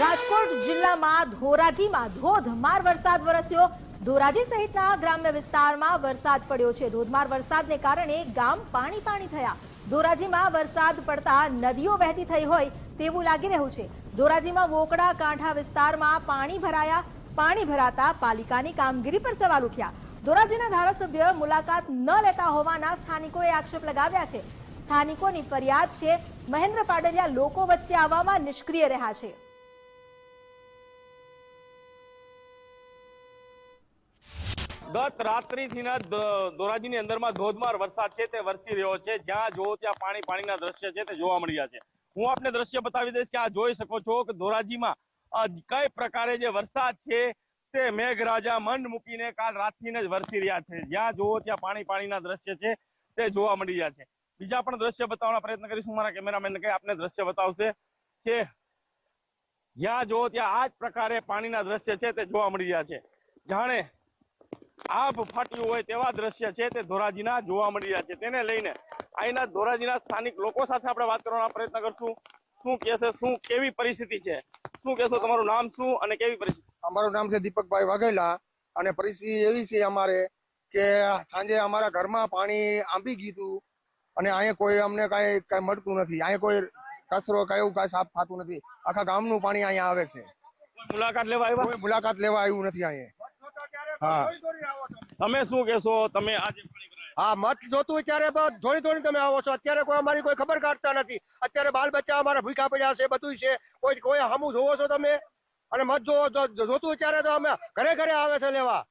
રાજકોટ જિલ્લામાં ધોરાજીમાં ધોધમાર વરસાદ વરસ્યો. ધોરાજી સહિતના ગ્રામ્ય વિસ્તારમાં વરસાદ પડ્યો છે. ધોધમાર વરસાદને કારણે ગામ પાણી પાણી થયા. ધોરાજીમાં વરસાદ પડતા નદીઓ વહેતી થઈ હોય તેવું લાગી રહ્યું છે. ધોરાજીમાં વોકડા કાંઠા વિસ્તારમાં પાણી ભરાયા. પાણી ભરાતા પાલિકાની કામગીરી પર સવાલ ઉઠ્યા. ધોરાજીના ધારાસભ્ય મુલાકાત ન લેતા હોવાના સ્થાનિકોએ આક્ષેપ લગાવ્યા છે. સ્થાનિકોની ફરિયાદ છે. મહેન્દ્ર પાડલિયા લોકો વચ્ચે આવવામાં નિષ્ક્રિય રહ્યા છે. ગત રાત્રિથી ના, દ- ધોરાજીની અંદરમાં ધોધમાર વરસાદ છે, તે વરસી રહ્યો છે. જ્યાં જોવો ત્યાં પાણી, પાણીના દ્રશ્ય છે, તે જોવા મળી છે. હું આપને દ્રશ્ય બતાવી દઈશ કે આ જોઈ શકો છો કે ધોરાજીમાં કઈ પ્રકારે જે વરસાદ છે, તે મેઘરાજા મંડ મૂકીને કાલ રાતથી જ વરસી રહ્યા છે. જ્યાં જોવો ત્યાં પાણી, પાણીના દ્રશ્ય છે, તે જોવા મળી રહ્યા છે. બીજા પણ દ્રશ્ય બતાવવાનો પ્રયત્ન કરીશું. મારા કેમેરામેન કે આપને દ્રશ્ય બતાવશે કે જ્યાં જોવો ત્યાં આ જ પ્રકારે પાણીના દ્રશ્ય છે, તે જોવા મળી રહ્યા છે. જાણે આભ ફાટ્યું હોય તેવા દ્રશ્ય છે તે ધોરાજીના જોવા મળી રહ્યા છે. તેને લઈને અહીંના ધોરાજીના સ્થાનિક લોકો સાથે આપણે વાત કરવાનો પ્રયત્ન કરશું. શું કહેશે શું કેવી પરિસ્થિતિ છે? શું કહેશો તમારું નામ શું અને કેવી પરિસ્થિતિ? અમારું નામ છે દીપકભાઈ વાઘેલા અને પરિસ્થિતિ એવી છે અમારે કે સાંજે અમારા ઘરમાં પાણી આંબી ગયું અને અહીંયા કોઈ અમને કાંઈ કાંઈ મળતું નથી. અહીંયા કોઈ કચરો કયું કઈ સાફ થતું નથી. આખા ગામનું પાણી અહીંયા આવે છે. મુલાકાત લેવા આવ્યા? કોઈ મુલાકાત લેવા આવ્યું નથી અહીંયા. હા. તમે શું કહેશો? તમે આજે હા મત જોતું હોય ત્યારે ધોળી ધોળી તમે આવો છો. અત્યારે કોઈ અમારી કોઈ ખબર કાઢતા નથી. અત્યારે બાલ બચ્ચા અમારા ભૂખા પડ્યા છે બધું છે. કોઈ કોઈ સામું જોવો છો તમે? અને મત જોવો જોતું હોય ત્યારે તો અમે ઘરે ઘરે આવે છે લેવા.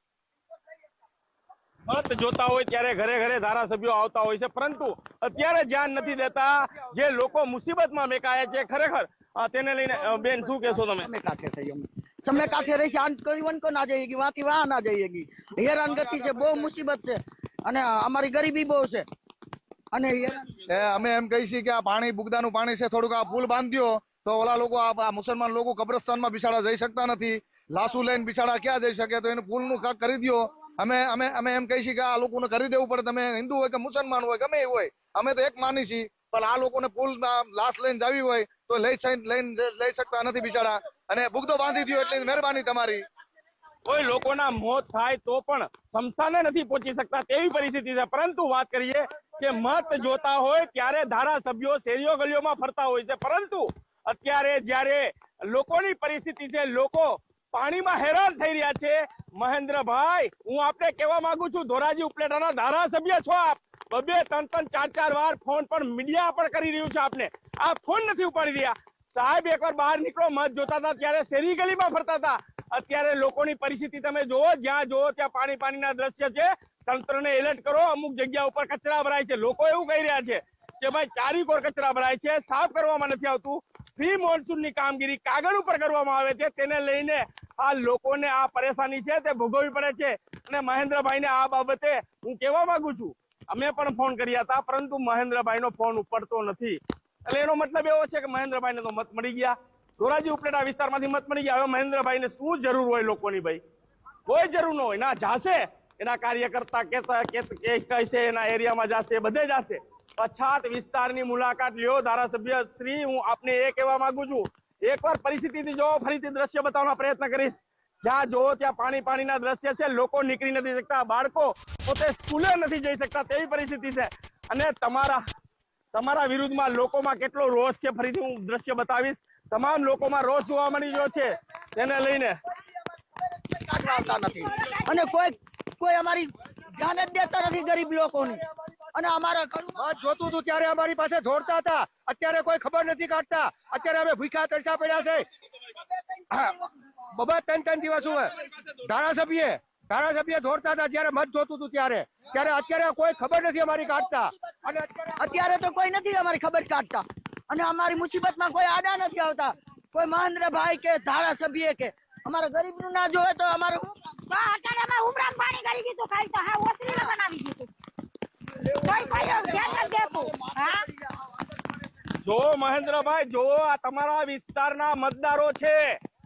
મત જોતા હોય ત્યારે ઘરે ઘરે ધારાસભ્યો આવતા હોય છે. પરંતુ અત્યારે ધ્યાન નથી દેતા જે લોકો મુસીબતમાં મેકાયા છે. ખરેખર તેને લઈને બેન શું કહેશો તમે? સમય કાંઠે રહી છે આ કરીવન કો ના જઈએગી વાથી વાહ ના જઈએગી હેરાનગતિ છે, બહુ મુસીબત છે. અને અમારી ગરીબી બહુ છે. અને અમે એમ કહી છીએ કે આ પાણી, બુગદાનું પાણી છે, થોડુંક આ પુલ બાંધ્યો, તો ઓલા લોકો, આ મુસલમાન લોકો કબ્રસ્તાનમાં બિચારા જઈ શકતા નથી. લાસુ લઈને બિચારા ક્યાં જઈ શકે? તો એને પુલનું કાક કરી દો અમે અમે અમે એમ કહી છીએ કે આ લોકોને કરી દેવું પડે. તમે હિન્દુ હોય કે મુસલમાન હોય, ગમે એવું હોય, અમે તો એક માની છીએ. પણ આ લોકોને પુલ લાશ લઈને જાવી હોય, તો લઈ લઈને લઈ શકતા નથી બિચારા અને બુગદો બાંધી દ્યો એટલે મહેરબાની તમારી. કોઈ લોકોના મોત થાય તો પણ સમસાને નથી પહોંચી શકતા તેવી પરિસ્થિતિ છે. પરંતુ વાત કરીએ કે મત જોતા હોય ત્યારે ધારાસભ્યો શેરીઓ ગલીઓમાં ફરતા હોય છે. પરંતુ અત્યારે જ્યારે લોકોની પરિસ્થિતિ છે, લોકો પાણીમાં હેરાન થઈ રહ્યા છે, મહેન્દ્રભાઈ, હું આપને કહેવા માંગુ છું, ધોરાજી ઉપલેટાના ધારાસભ્ય છો આપ. બબે ત્રણ ત્રણ ચાર ચાર વાર ફોન પણ મીડિયા પણ કરી રહ્યું છે આપને. આ ફોન નથી ઉપાડી રહ્યા. સાહેબ, એકવાર બહાર નીકળો, મત જોતા હતા, ત્યારે શેરી ગલીમાં ફરતા હતા. અત્યારે લોકોની પરિસ્થિતિ તમે જોવો જ્યાં જોવો ત્યાં પાણી પાણીના દ્રશ્ય છે. તંત્રને એલર્ટ કરો, અમુક જગ્યા ઉપર કચરા ભરાય છે. લોકો એવું કહી રહ્યા છે કે ભાઈ, ચારી કોર કચરા ભરાય છે, સાફ કરવામાં નથી આવતું. પ્રી મોન્સૂનની કામગીરી કાગળ ઉપર કરવામાં આવે છે. તેને લઈને આ લોકોને આ પરેશાની છે, તે ભોગવવી પડે છે. અને મહેન્દ્રભાઈને આ બાબતે હું કહેવા માંગુ છું. અમે પણ ફોન કર્યા હતા, પરંતુ મહેન્દ્રભાઈનો ફોન ઉપડતો નથી. એટલે એનો મતલબ એવો છે કે મહેન્દ્રભાઈને તો મત મળી ગયા. ધોરાજી ઉપલેટા વિસ્તારમાંથી મત મળી ગયા. હવે મહેન્દ્રભાઈને શું જરૂર હોય લોકોની ભાઈ? કોઈ જરૂર ન હોય. ના, જાશે. એના કાર્યકર્તા કેતા કહેશે એના એરિયામાં જાશે, બધે જાશે. પછાત વિસ્તારની મુલાકાત લ્યો, ધારાસભ્ય શ્રી, હું આપને એ કહેવા માંગુ છું. એકવાર પરિસ્થિતિથી જો, ફરીથી દ્રશ્ય બતાવવાનો પ્રયત્ન કરીશ. જ્યાં જોવો ત્યાં પાણી પાણીના દ્રશ્ય છે. લોકો નીકળી નથી શકતા. બાળકો પોતે સ્કૂલે નથી જઈ શકતા. તેવી પરિસ્થિતિ છે. અને તમારા તમારા વિરુદ્ધમાં લોકોમાં કેટલો રોષ છે? ફરીથી હું દ્રશ્ય બતાવીશ. તમામ લોકોમાં રોષ જોવા મળી રહ્યો છે. તેને લઈને નથી. અને કોઈ કોઈ અમારી ધ્યાન જ દેતા નથી ગરીબ લોકોની. અને અમારા ઘરમાં જોતું હતું ત્યારે અમારી પાસે દોડતા હતા. અત્યારે કોઈ ખબર નથી કાઢતા. અત્યારે અમે ભૂખ્યા તરસા પડ્યા છે. બબા ત્રણ ત્રણ દિવસ હોય ધારાસભ્ય ધારાસભ્ય દોડતા હતા જ્યારે મત જોતું હતું ત્યારે. ત્યારે અત્યારે કોઈ ખબર નથી અમારી કાઢતા. અને અત્યારે અત્યારે તો કોઈ નથી અમારી ખબર કાઢતા. અને અમારી મુસીબતમાં કોઈ આડા નથી આવતા. કોઈ મહેન્દ્રભાઈ કે ધારાસભ્ય કે અમારા ગરીબનું ના જોવે તો અમારે અત્યારે અમે ઉમરાન પાણી કરી દીધું ખાલી તો હા ઓસરી બનાવી દીધું. કોઈ કોઈ ધ્યાન નથી દેતું હા? જો મહેન્દ્રભાઈ જો આ તમારા વિસ્તારના મતદારો છે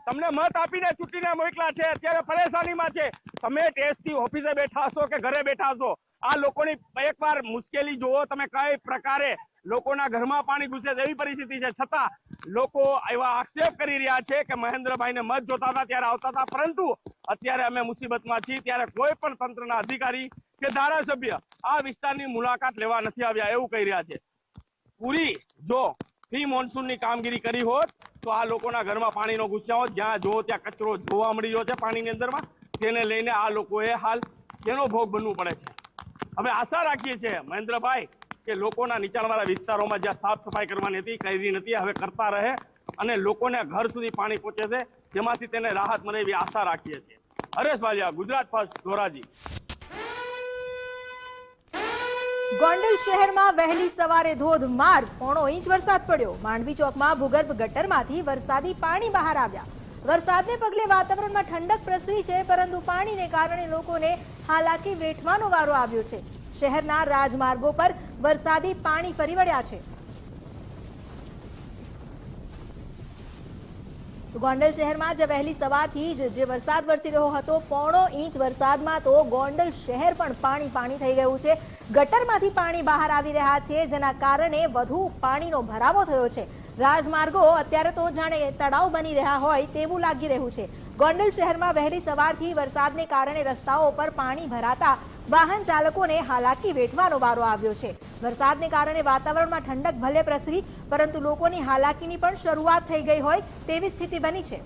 તમને મત આપીને ચૂંટીને મોકલા છે. અત્યારે પરેશાનીમાં છે. તમે ટેસ્ટથી ઓફિસે બેઠા હશો કે ઘરે બેઠા હશો? આ લોકોની એકવાર મુશ્કેલી જુઓ, તમે કઈ પ્રકારે લોકોના ઘરમાં પાણી ઘૂસે એવી પરિસ્થિતિ છે. છતાં લોકો એવા આક્ષેપ કરી રહ્યા છે કે મહેન્દ્રભાઈને મત જોતા હતા, ત્યારે આવતા હતા. પરંતુ અત્યારે અમે મુસીબતમાં છીએ, ત્યારે કોઈ પણ તંત્રના અધિકારી કે ધારાસભ્ય આ વિસ્તારની મુલાકાત લેવા નથી આવ્યા એવું કહી રહ્યા છે. પૂરી જો પ્રી મોન્સૂનની કામગીરી કરી હોત, તો આ લોકોના ઘરમાં પાણીનો ઘૂસ્યા હોત. જ્યાં જો ત્યાં કચરો જોવા મળી રહ્યો છે પાણીની અંદરમાં. તેને લઈને આ લોકોએ હાલ તેનો ભોગ બનવું પડે છે. હવે આશા રાખીએ છીએ, મહેન્દ્રભાઈ, કે લોકોના નીચાણવાળા વિસ્તારોમાં જ્યાં સાફ સફાઈ કરવાની હતી કરી નથી, હવે કરતા રહે અને લોકોને ઘર સુધી પાણી પહોંચે છે, જેમાંથી તેને રાહત મળે એવી આશા રાખીએ છીએ. હરેશ વાલિયા, ગુજરાત ફર્સ્ટ, ધોરાજી. ગોંડલ શહેરમાં વહેલી સવારે ધોધમાર પોણો ઇંચ વરસાદ પડ્યો. માંડવી ચોકમાં ભૂગર્ભ ગટરમાંથી વરસાદી પાણી બહાર આવ્યા. વરસાદને પગલે વાતાવરણમાં ઠંડક પ્રસરી છે, પરંતુ પાણીને કારણે લોકોને હાલાકી વેઠવાનો વારો આવ્યો છે. શહેરના રાજમાર્ગો પર વરસાદી પાણી ફરી વળ્યા છે. ગોંડલ શહેરમાં જે વહેલી સવારથી જ જે વરસાદ વરસી રહ્યો હતો, પોણો ઇંચ વરસાદમાં તો ગોંડલ શહેર પણ પાણી પાણી થઈ ગયું છે. ગટરમાંથી પાણી બહાર આવી રહ્યા છે, જેના કારણે વધુ પાણીનો ભરાવો થયો છે. રાજમાર્ગો અત્યારે તો જાણે તળાવ બની રહ્યા હોય તેવું લાગી રહ્યું છે. ગોંડલ શહેરમાં વહેલી સવારથી વરસાદને કારણે રસ્તાઓ પર પાણી ભરાતા વાહન ચાલકોને હાલાકી વેઠવાનો વારો આવ્યો છે. વરસાદને કારણે વાતાવરણમાં ઠંડક ભલે પ્રસરી, પરંતુ લોકોની હાલાકીની પણ શરૂઆત થઈ ગઈ હોય તેવી સ્થિતિ બની છે.